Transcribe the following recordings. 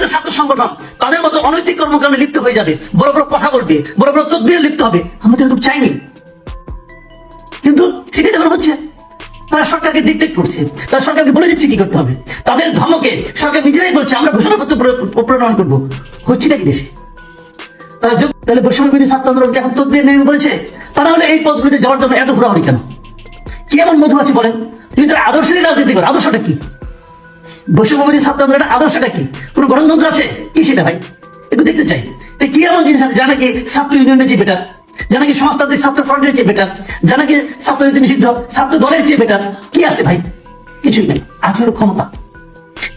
আরেকটা ছাত্র সংগঠন, তাদের মতো অনৈতিক কর্মকাণ্ডে লিপ্ত হয়ে যাবে। বড় বড় কথা বলবে, বড় বড় তদবিরে লিপ্ত হবে। আমরা তো এরকম চাইনি। কিন্তু সেটাই যখন হচ্ছে। তারা সরকারকে ডিকটেট করছে। তারা সরকারকে বলে দিচ্ছে কি করতে হবে। তাদের ধমকে সরকার নিজেরাই বলছে, আমরা ঘোষণাপত্র প্র- প্রণয়ন করব। হচ্ছে নাকি দেশে? তারা যোগ তাহলে বৈষম্য বিরোধী ছাত্র আন্দোলনকে এখন তদবির নেমে বলেছে তারা হলে এই পদগুলিতে যাওয়ার জন্য এত ঘোরাঘুরি কেন? কি এমন মধু আছে বলেন? তুমি তারা আদর্শেরই রাজনীতি করো। আদর্শটা কি? বৈষম্যবাদী ছাত্র আন্দোলনের আদর্শটা কি? কোনো গণতন্ত্র আছে? কি সেটা ভাই? একটু দেখতে চাই। তো কি এমন জিনিস আছে? জানা কি ছাত্র ইউনিয়নের চেয়ে বেটার জানা কি সমাজতান্ত্রিক ছাত্র ফ্রন্টের চেয়ে বেটার জানা কি ছাত্র নীতি নিষিদ্ধ ছাত্র দলের চেয়ে বেটার কি আছে ভাই? কিছুই নেই। আছে হলো ক্ষমতা।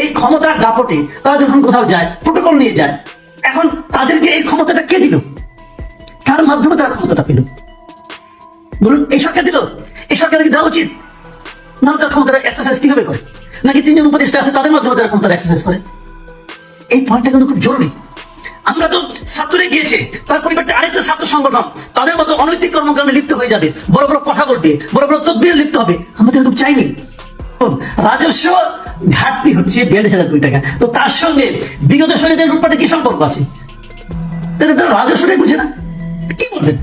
এই ক্ষমতার দাপটে তারা যখন কোথাও যায় প্রোটোকল নিয়ে যায়, এখন তাদেরকে এই ক্ষমতাটা কে দিল? কার মাধ্যমে তারা ক্ষমতাটা পেল? বলুন, এই সরকার দিল? এই সরকারকে দেওয়া উচিত? না তার ক্ষমতার এক্সারসাইজ কীভাবে করে? নাকি তিনজন উপদেষ্টা আছে, তাদের মাধ্যমে তারা ক্ষমতার এক্সারসাইজ করে? এই পয়েন্টটা কিন্তু খুব জরুরি। আমরা তো ছাত্ররা গিয়েছে, তার পরিবর্তে আরেকটা ছাত্র সংগঠন, তাদের মতো অনৈতিক কর্মকাণ্ডে লিপ্ত হয়ে যাবে, বড় বড় কথা বলবে, বড় বড় তদবিরে লিপ্ত হবে। আমরা তো এরকম চাইনি। রাজস্ব ঘাটতি হচ্ছে বিয়াল্লিশ হাজার কোটি টাকা। তো তার সঙ্গে বিগত সঙ্গে লুটপাটে কি সম্পর্ক আছে? তাহলে তারা রাজস্বটাই বুঝে না। কি বলবেন?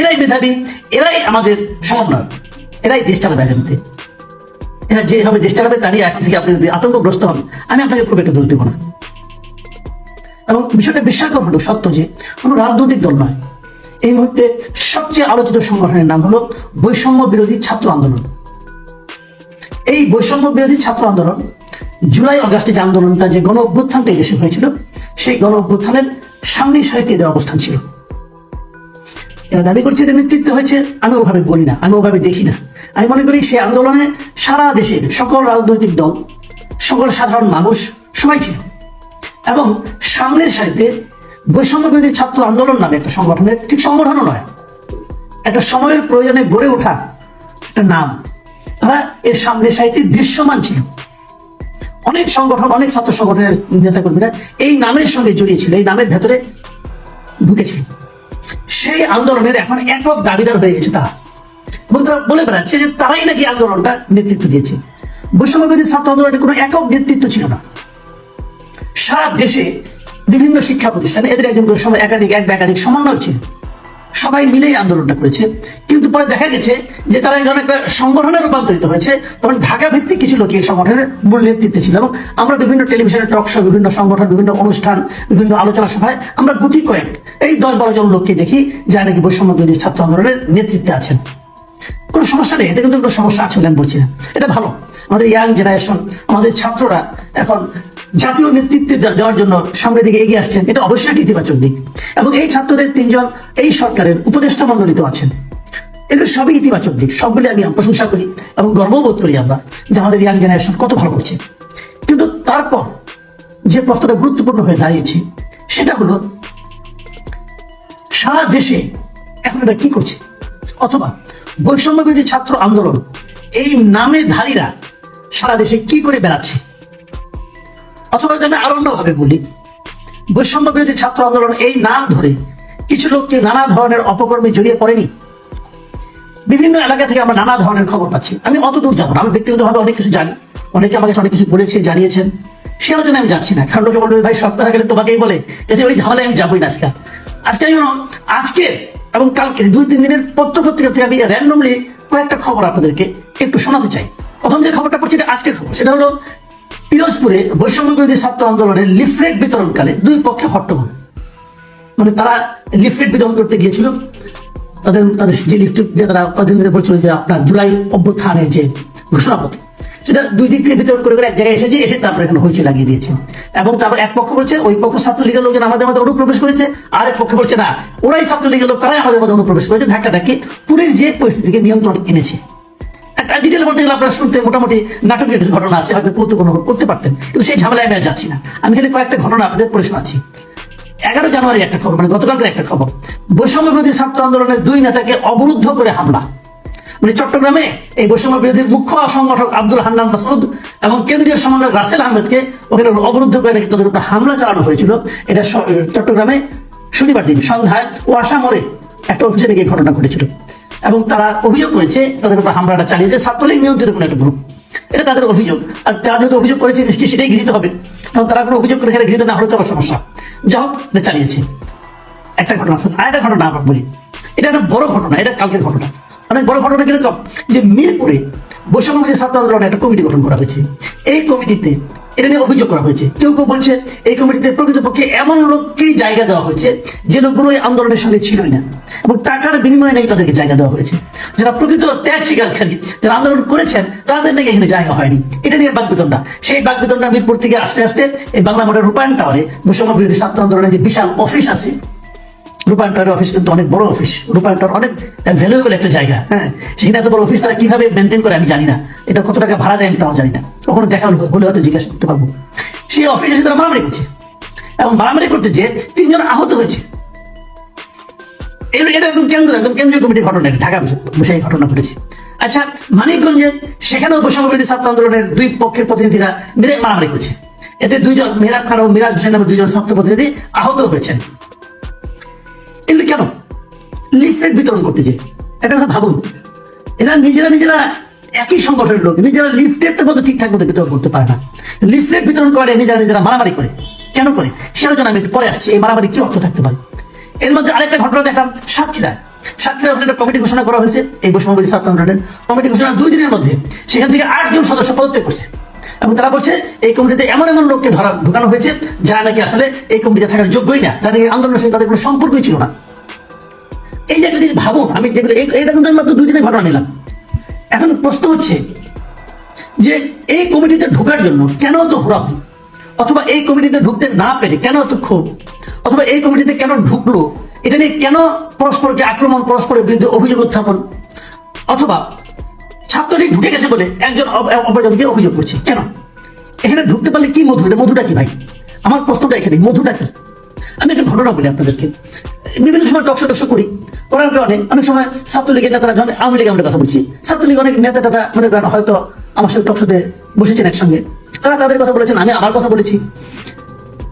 এরাই মেধাবী, এরাই আমাদের সমন্বয় এরাই দেশ চালাবে আগামীতে। এরা যেভাবে দেশ চালাবে তা নিয়ে এখন থেকে আপনি যদি আতঙ্কগ্রস্ত হন, আমি আপনাকে খুব একটা দোষ দেবো না। এবং বিষয়টা বিস্ময়কর হলো সত্য যে, কোনো রাজনৈতিক দল নয়। এই মুহূর্তে সবচেয়ে আলোচিত সংগঠনের নাম হলো বৈষম্য বিরোধী ছাত্র আন্দোলন। এই বৈষম্য বিরোধী ছাত্র আন্দোলন জুলাই আগস্টে যে আন্দোলনটা যে গণ অভ্যুত্থানটা দেশে হয়েছিল, সেই গণ অভ্যুত্থানের সামনে সাহিত্যে এদের অবস্থান ছিল। এরা দাবি করছে এদের নেতৃত্ব হয়েছে, আমি ওভাবে বলি না, আমি ওভাবে দেখি না। আমি মনে করি সেই আন্দোলনে সারা দেশের সকল রাজনৈতিক দল, সকল সাধারণ মানুষ সবাই ছিল। এবং সামনের সারিতে বৈষম্য বিরোধী ছাত্র আন্দোলন নামে একটা সংগঠনের ঠিক সংগঠনও নয়, একটা সময়ের প্রয়োজনে গড়ে ওঠা একটা নাম। তারা এর সামনের সারিতে দৃশ্যমান ছিল। অনেক সংগঠন, অনেক ছাত্র সংগঠনের নেতা কর্মীরা এই নামের সঙ্গে জড়িয়ে ছিল, এই নামের ভেতরে ঢুকেছিল। সেই আন্দোলনের এখন একক দাবিদার হয়ে গেছে তারা। তারা বলে বেড়াচ্ছে যে তারাই নাকি আন্দোলনটা নেতৃত্ব দিয়েছে। বৈষম্যবাদী ছাত্র আন্দোলনের কোনো একক নেতৃত্ব ছিল না। সারা দেশে বিভিন্ন শিক্ষা প্রতিষ্ঠানে এদের একজন করে সময় একাধিক, এক একাধিক সমন্বয় ছিল সবাই মিলেই আন্দোলনটা করেছে। কিন্তু পরে দেখা গেছে যে তারা যখন একটা সংগঠনে রূপান্তরিত হয়েছে, তখন ঢাকা ভিত্তিক কিছু লোক এই সংগঠনের মূল নেতৃত্বে ছিল এবং আমরা বিভিন্ন টেলিভিশনের টক শো, বিভিন্ন সংগঠন, বিভিন্ন অনুষ্ঠান, বিভিন্ন আলোচনা সভায় আমরা গুটি কয়েক, এই দশ বারো জন লোককে দেখি যারা নাকি বৈষম্য ছাত্র আন্দোলনের নেতৃত্বে আছেন। কোনো সমস্যা নেই, এতে কিন্তু কোনো সমস্যা আছে বলে আমি বলছি না। এটা ভালো। আমাদের ইয়াং জেনারেশন আমাদের ছাত্ররা এখন জাতীয় নেতৃত্বে দেওয়ার জন্য সামনের দিকে এগিয়ে আসছেন। এটা অবশ্যই একটা ইতিবাচক দিক। এবং এই ছাত্রদের তিনজন এই সরকারের উপদেষ্টা মন্ডলিত আছেন। এগুলো সবই ইতিবাচক দিক। সবগুলি আমি প্রশংসা করি এবং গর্ববোধ করি আমরা যে আমাদের ইয়াং জেনারেশন কত ভালো করছে। কিন্তু তারপর যে প্রশ্নটা গুরুত্বপূর্ণ হয়ে দাঁড়িয়েছে, সেটা হলো সারা দেশে এখন এটা কি করছে? অথবা বৈষম্য ছাত্র আন্দোলন, এই নামে ধারীরা সারা দেশে কি করে বেড়াচ্ছে? অথবা আমি আরও বলি, বৈষম্য বিরোধী ছাত্র আন্দোলন এই নাম ধরে কিছু লোককে নানা ধরনের অপকর্মে জড়িয়ে পড়েনি। বিভিন্ন এলাকা থেকে আমরা নানা ধরনের খবর পাচ্ছি। আমি অত দূর যাব না, আমি ব্যক্তিগতভাবে অনেক কিছু জানি। অনেকে আমাকে অনেক কিছু বলেছে, জানিয়েছেন। সে আলোচনায় আমি যাচ্ছি না, কারণ লোকে বলবে, ভাই, সপ্তাহে গেলে তোমাকেই বলে যে, ওই ঝামেলায় আমি যাবোই না আজকে। আজকে আমি আজকে এবং কালকে দুই, তিন দিনের পত্র পত্রিকা থেকে আমি র্যান্ডমলি কয়েকটা খবর আপনাদেরকে একটু শোনাতে চাই। প্রথম যে খবরটা পড়ছি, এটা আজকের খবর। সেটা হলো, পিরোজপুরে বৈষম্য বিরোধী ছাত্র আন্দোলনের লিফলেট বিতরণকালে দুই পক্ষে হট্টগোল। মানে তারা লিফলেট বিতরণ করতে গিয়েছিল। তাদের তাদের যে লিফলেট তারা কদিন ধরে বলছিল যে আপনার জুলাই অভ্যুত্থানের যে ঘোষণাপত্র সেটা দুই দিক থেকে বিতরণ করে করে এক জায়গায় এসেছে এসে তারপরে এখানে হইচই লাগিয়ে দিয়েছে। এবং তারপর এক পক্ষ বলছে, ওই পক্ষ ছাত্রলীগের লোকজন আমাদের মধ্যে অনুপ্রবেশ করেছে, আর এক পক্ষ বলছে, না, ওরাই ছাত্রলীগের লোক, তারাই আমাদের মধ্যে অনুপ্রবেশ করেছে। ধাক্কা ধাক্কি, পুলিশ যে পরিস্থিতিকে নিয়ন্ত্রণ এনেছে। একটা ডিটেল বলতে গেলে আপনারা শুনতে মোটামুটি নাটকীয় কিছু ঘটনা আছে, হয়তো কৌতুক অনুভব করতে পারতেন, কিন্তু সেই ঝামেলায় আমি যাচ্ছি না। আমি খালি কয়েকটা ঘটনা আপনাদের পড়ে শোনাচ্ছি। এগারো জানুয়ারি একটা খবর মানে গতকালকের একটা খবর। বৈষম্য বিরোধী ছাত্র আন্দোলনের দুই নেতাকে অবরুদ্ধ করে হামলা। মানে চট্টগ্রামে এই বৈষম্য বিরোধী মুখ্য সংগঠক আব্দুল হান্নান মাসুদ এবং কেন্দ্রীয় সমন্বয়ক রাসেল আহমেদকে ওখানে অবরুদ্ধ করে তাদের উপর হামলা চালানো হয়েছিল। এটা চট্টগ্রামে শনিবার দিন সন্ধ্যায় ওয়াসা মোড়ে একটা অফিসে গিয়ে ঘটনা ঘটেছিল এবং তারা অভিযোগ করেছে তাদের উপর হামলাটা চালিয়েছে। ছাত্রলীগ নিয়ন্ত্রিত কোনো একটা গ্রুপ এটা তাদের অভিযোগ। আর তারা যেহেতু অভিযোগ করেছে, নিশ্চয়ই সেটাই গৃহীত হবে। কারণ তারা কোনো অভিযোগ করে সেটা গৃহীত না হলে তো সমস্যা। যা হোক চালিয়েছে। একটা ঘটনা। আর একটা ঘটনা আমরা বলি। এটা একটা বড় ঘটনা, এটা কালকের ঘটনা। অনেক বড় ঘটনা কীরকম যে মিরপুরে বৈষম্য ছাত্র আন্দোলনে একটা কমিটি গঠন করা হয়েছে। এই কমিটিতে এটা নিয়ে অভিযোগ করা হয়েছে। কেউ কেউ বলছে এই কমিটিতে প্রকৃতপক্ষে এমন লোককেই জায়গা দেওয়া হয়েছে যে লোকগুলো এই আন্দোলনের সঙ্গে ছিলই না এবং টাকার বিনিময়ে নাকি তাদেরকে জায়গা দেওয়া হয়েছে। যারা প্রকৃত ত্যাগ স্বীকারকারী যারা আন্দোলন করেছেন, তাদের নাকি এখানে জায়গা হয়নি। এটা নিয়ে বাকবিতণ্ডা সেই বাকবিতণ্ডা মিরপুর থেকে আসতে আসতে এই বাংলা মোটর রূপায়ণ টাওয়ারে বৈষম্য বিরোধী ছাত্র আন্দোলনের যে বিশাল অফিস আছে রূপায়ণ অফিস কিন্তু অনেক বড় অফিস রূপায়ণ অনেক ভ্যালুয়েবল একটা জায়গা। হ্যাঁ সেখানে এত বড় অফিস তারা কীভাবে মেনটেন করে আমি জানি না। এটা কত টাকা ভাড়া আমি তাও জানি না। কখনো দেখা হলে হলে হয়তো জিজ্ঞাসা করতে পারব। সেই অফিসে এসে তারা মারামারি করছে। এবং মারামারি করতে যে তিনজন আহত হয়েছে। এটা একদম কেন্দ্র একদম কেন্দ্রীয় কমিটির ঘটনা ঢাকা বসে- এই ঘটনা ঘটেছে। আচ্ছা মানিকগঞ্জে সেখানেও ছাত্র আন্দোলনের দুই পক্ষের প্রতিনিধিরা মিলে মারামারি করছে। এতে দুইজন মেহরাব খান ও মিরাজ হোসেন নামে দুইজন ছাত্র প্রতিনিধি আহত হয়েছেন। এগুলো কেন? লিফলেট বিতরণ করতে যে একটা কথা ভাবুন, এরা নিজেরা নিজেরা একই সংগঠনের লোক, নিজেরা লিফলেটটা মতো ঠিকঠাক মতো বিতরণ করতে পারে না। লিফলেট বিতরণ করে, নিজেরা নিজেরা মারামারি করে। কেন করে? সেটার জন্য আমি একটু পরে আসছি, এই মারামারি কি অর্থ থাকতে পারে? এর মধ্যে আরেকটা ঘটনা দেখলাম সাতক্ষীরা ওখানে একটা কমিটি ঘোষণা করা হয়েছে, এই বৈষম্যবাদী ছাত্র কমিটি ঘোষণা দুই দিনের মধ্যে। সেখান থেকে আটজন সদস্য পদত্যাগ করছে। এবং তারা বলছে, এই কমিটিতে এমন এমন লোককে ধরা, ঢুকানো হয়েছে, যারা নাকি আসলে এই কমিটিতে থাকার যোগ্যই না। তাদের আন্দোলনের সঙ্গে তাদের কোনো সম্পর্কই ছিল না। এই যে একটা জিনিস ভাবুন, আমি যেগুলো, এই এটা কিন্তু আমি মাত্র দুই দিনের ঘটনা নিলাম। এখন প্রশ্ন হচ্ছে যে এই কমিটিতে ঢোকার জন্য কেন তো হুড়াহুড়ি? অথবা এই কমিটিতে ঢুকতে না পেরে কেন এত ক্ষোভ? অথবা এই কমিটিতে কেন ঢুকলো? এটা নিয়ে কেন পরস্পরকে আক্রমণ, পরস্পরের বিরুদ্ধে অভিযোগ উত্থাপন? অথবা ছাত্রলীগ ঢুকে গেছে বলে একজন অপ- অভিযোগ করছে। কেন? এখানে ঢুকতে পারলে কি মধু? এটা মধুটা কি ভাই? আমার প্রশ্নটা এখানে, মধুটা কি? আমি একটা ঘটনা বলি আপনাদেরকে। বিভিন্ন সময় টকশো টকশো করি। করার কারণে অনেক সময় ছাত্রলীগের নেতারা যখন আওয়ামী লীগ আমরা কথা বলছি, ছাত্রলীগ অনেক নেতা টাতা মনে করেন হয়তো আমার সাথে টকশোতে বসেছেন একসঙ্গে। তারা তাদের কথা বলেছেন, আমি আমার কথা বলেছি।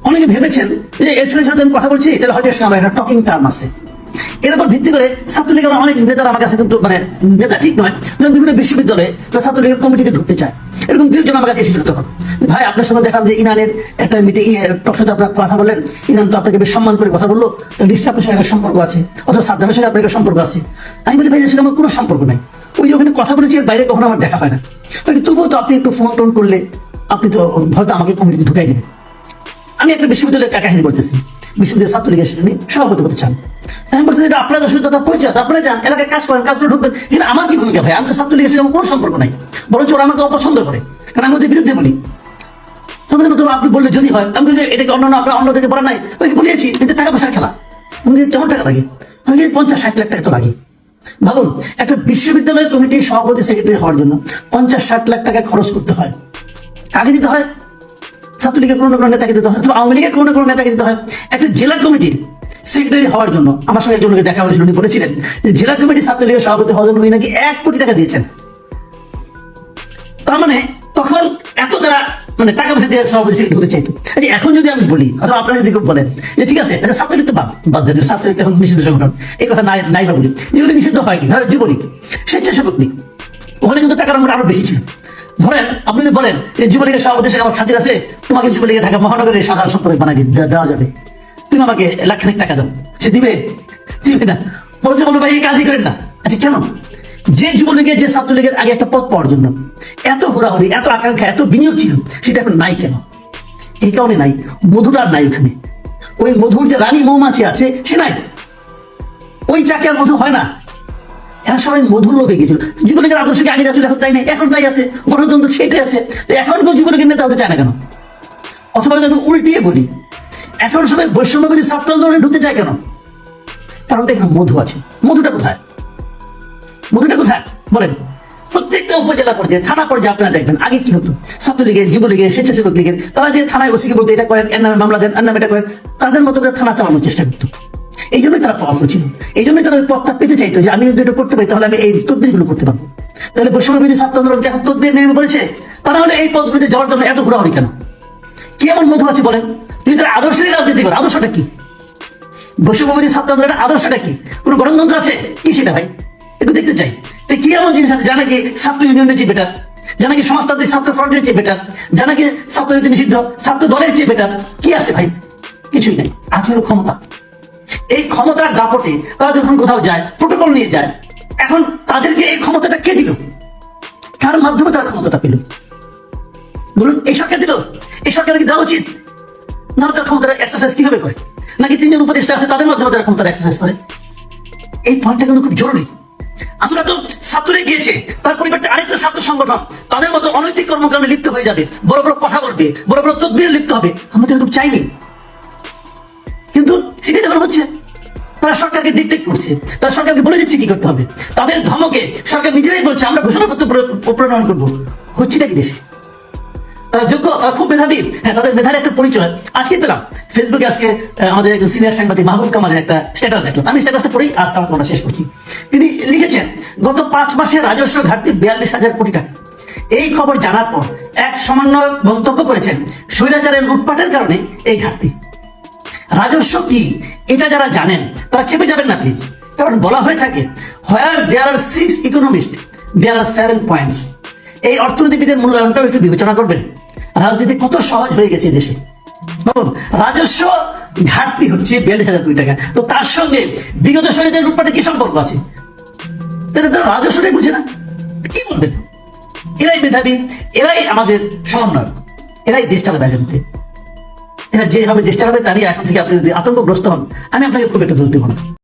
অনেকে ভেবেছেন যে এর সাথে আমি কথা বলছি, তাহলে হয়তো আমার একটা টকিং টার্ম আছে। এর উপর ভিত্তি করে ছাত্রলীগের অনেক নেতারা আমার কাছে কিন্তু মানে নেতা ঠিক নয়, যেমন বিভিন্ন বিশ্ববিদ্যালয়ে তারা ছাত্রলীগের কমিটিতে ঢুকতে চায়। এরকম দুইজন আমার কাছে এসেছিল তখন ভাই, আপনার সঙ্গে দেখলাম যে ইনানের একটা মিটিং টকশোতে আপনার কথা বললেন। ইনান তো আপনাকে বেশ সম্মান করে কথা বলল। তো নিশ্চয়ই আপনার সঙ্গে সম্পর্ক আছে। অথবা সাদ্দামের সঙ্গে আপনার একটা সম্পর্ক আছে। আমি বলি, ভাই এর সঙ্গে আমার কোনো সম্পর্ক নাই। ওই যে ওখানে কথা বলেছি, এর বাইরে কখনো আমার দেখা হয় না। তবুও তো আপনি একটু ফোন টোন করলে আপনি তো, হয়তো আমাকে কমিটিতে ঢুকাই দেবেন। আমি একটা বিশ্ববিদ্যালয়ের কাহিনী বলতেছি। বিশ্ববিদ্যালয়ের ছাত্রলীগের সেখানে সভাপতি করতে চান। আমি বলতেছি এটা আপনাদের সাথে তার পরিচয় আপনারা যান, এলাকায় কাজ করেন, কাজ করে ঢুকবেন, কিন্তু আমার কি ভূমিকা ভাই? আমি তো ছাত্রলীগের সাথে কোনো সম্পর্ক নাই। বরঞ্চ ওরা আমাকে অপছন্দ করে, কারণ আমি ওদের বিরুদ্ধে বলি। তোমাদের আপনি বললে যদি হয়, আমি এটাকে অন্য আপনার অন্য থেকে বলা নাই ওইকে বলিয়েছি? কিন্তু টাকা পয়সার খেলা। আমি কেমন টাকা লাগে? আমি পঞ্চাশ ষাট লাখ টাকা তো লাগে। ভাবুন, একটা বিশ্ববিদ্যালয় কমিটির সভাপতি, সেক্রেটারি হওয়ার জন্য পঞ্চাশ ষাট লাখ টাকা খরচ করতে হয়। কাকে দিতে হয়? ছাত্রলীগের কোনো না কোনো নেতাকে দিতে হয় অথবা আওয়ামী লীগের কোনো না কোনো নেতাকে দিতে হয়। একটা জেলা কমিটির সেক্রেটারি হওয়ার জন্য আমার সঙ্গে একজন লোকে দেখা হয়েছিল উনি বলেছিলেন যে জেলা কমিটির ছাত্রলীগের সভাপতি হওয়ার জন্য উনি নাকি এক কোটি টাকা দিয়েছেন। তার মানে তখন এত তারা মানে টাকা পয়সা দিয়ে সভাপতি সেক্রেটারি হতে চাইতো। আচ্ছা, এখন যদি আমি বলি অথবা আপনারা যদি কেউ বলেন যে ঠিক আছে আচ্ছা, ছাত্রলীগ তো বাদ বাদ দেন ছাত্রলীগ এখন নিষিদ্ধ সংগঠন। এই কথা নাই নাই বা বলি। যেগুলো নিষিদ্ধ হয় কি ধরো যুবলীগ স্বেচ্ছাসেবক লীগ ওখানে কিন্তু টাকার অঙ্ক আরও বেশি ছিল। ধরেন, আপনি যদি বলেন যে যুবলীগের সভাপতি সঙ্গে আমার খাতির আছে, তোমাকে যুবলীগের ঢাকা মহানগরের সাধারণ সম্পাদক বানাই দেওয়া যাবে। তুমি আমাকে লাখখানিক টাকা দাও। সে দিবে? দিবে না। বলতে বলব, ভাই, এই কাজই করেন না। আচ্ছা কেন? যে যুবলীগের, যে ছাত্রলীগের আগে একটা পদ পাওয়ার জন্য এত হুড়াহুড়ি, এত আকাঙ্ক্ষা, এত বিনিয়োগ ছিল, সেটা এখন নাই কেন? এই কারণে নাই। মধুর আর নাই ওখানে। ওই মধুর যে রানী মৌমাছি আছে, সে নাই। ওই চাকে আর মধু হয় না। এরা সবাই মধুর লোভে গেছিল। যুবলীগের আদর্শকে আগে যাচ্ছিল এখন তাই নেই? এখন তাই আছে। গণতন্ত্র সেটাই আছে। এখন কেউ যুবলীগের নেতা হতে চায় না কেন? অথবা যদি উল্টিয়ে বলি, এখন সবাই বৈষম্যবাদী ছাত্র আন্দোলনে ঢুকতে চায় কেন? কারণটা এখানে মধু আছে। মধুটা কোথায়? মধুটা কোথায়? বলেন। প্রত্যেকটা উপজেলা পর্যায়ে, থানা পর্যায়ে আপনারা দেখবেন, আগে কি হতো? ছাত্রলীগের, যুবলীগের স্বেচ্ছাসেবক লীগের তারা যে থানায় ওসিকে বলতো, এটা করেন, এর নামে মামলা দেন, এর নামে এটা করেন, তাদের মতো করে থানা চালানোর চেষ্টা করতো। এই জন্যই তারা পাওয়ারফুল ছিল এই জন্যই তারা ওই পথটা পেতে চাইতো যে আমি যদি এটা করতে পারি, তাহলে আমি এই তদবিরগুলো করতে পারব। তাহলে বৈষম্যবিধি ছাত্র আন্দোলন এখন তদবির নেমে পড়েছে? তারা হলে এই পদগুলিতে যাওয়ার জন্য এত ঘোরাঘুরি কেন? কি এমন মধু আছে বলেন? তুমি তারা আদর্শের রাজনীতি করো, আদর্শটা কি? বৈষম্যবাদী ছাত্র আন্দোলনের আদর্শটা কি? কোনো গণতন্ত্র আছে? কি সেটা ভাই? একটু দেখতে চাই। তো কি এমন জিনিস আছে? জানা কি ছাত্র ইউনিয়নের যে বেটা যা নাকি সমাজতান্ত্রিক ছাত্র ফ্রন্টের চেয়ে বেটার যা নাকি ছাত্রনীতি নিষিদ্ধ? ছাত্র দলের চেয়ে বেটার কি আছে ভাই? কিছুই নাই। আছে হলো ক্ষমতা। এই ক্ষমতার দাপটে তারা যখন কোথাও যায় প্রোটোকল নিয়ে যায়, এখন তাদেরকে এই ক্ষমতাটা কে দিল? কার মাধ্যমে তারা ক্ষমতাটা পেল? বলুন, এই সরকার দিল? এই সরকার কি দেওয়া উচিত? না তার ক্ষমতাটা এক্সারসাইজ কীভাবে করে? নাকি তিনজন উপদেষ্টা আছে, তাদের মাধ্যমে তারা ক্ষমতার এক্সারসাইজ করে? এই পয়েন্টটা কিন্তু খুব জরুরি। আমরা তো ছাত্ররা গিয়েছে, তার পরিবর্তে আরেকটা ছাত্র সংগঠন, তাদের মতো অনৈতিক কর্মকাণ্ডে লিপ্ত হয়ে যাবে, বড় বড় কথা বলবে, বড় বড় তদবিরে লিপ্ত হবে। আমরা তো চাইনি। হচ্ছে। তারা সরকারকে করছে। তারা সরকারকে বলে দিচ্ছে কি করতে হবে। তাদের ধমকে সরকার নিজেরাই বলছে, আমরা ঘোষণাপত্র প্রণয়ন করব। দেশে? তারা যোগ্য খুব মেধাবী। হ্যাঁ তাদের মেধার একটা পরিচয়। আজকে পেলাম। ফেসবুকে আজকে আমাদের একজন সিনিয়র সাংবাদিক মাহবুব কামালের একটা স্ট্যাটাস দেখলাম। আমি স্ট্যাটাসটা পড়েই আজ আমার কোনটা শেষ করছি। তিনি লিখেছেন, গত পাঁচ মাসে রাজস্ব ঘাটতি বিয়াল্লিশ হাজার কোটি টাকা। এই খবর জানার পর এক সমন্বয় মন্তব্য করেছেন, স্বৈরাচারের লুটপাটের কারণে এই ঘাটতি। রাজস্ব কি? এটা যারা জানেন তারা খেপে যাবেন না প্লিজ কারণ বলা হয়ে থাকে where there are six economist there are seven points এই অর্থনীতিবিদের মূল্যায়নটাও একটু বিবেচনা করবেন। রাজনীতি কত সহজ হয়ে গেছে দেশে। বাবু, রাজস্ব ঘাটতি হচ্ছে বিয়াল্লিশ হাজার কোটি টাকা। তো তার সঙ্গে বিগত যে লুটপাটে কি সম্পর্ক আছে? তারা রাজস্বটাই বুঝে না। কি বলবেন? এরাই মেধাবী এরাই আমাদের সমন্বয় এরাই দেশ চালাবে আগামীতে। এরা যেভাবে চেষ্টা চালাবে তারই এখন থেকে আপনি যদি আতঙ্কগ্রস্ত হন, আমি আপনাকে খুব একটা দূর দেবো না।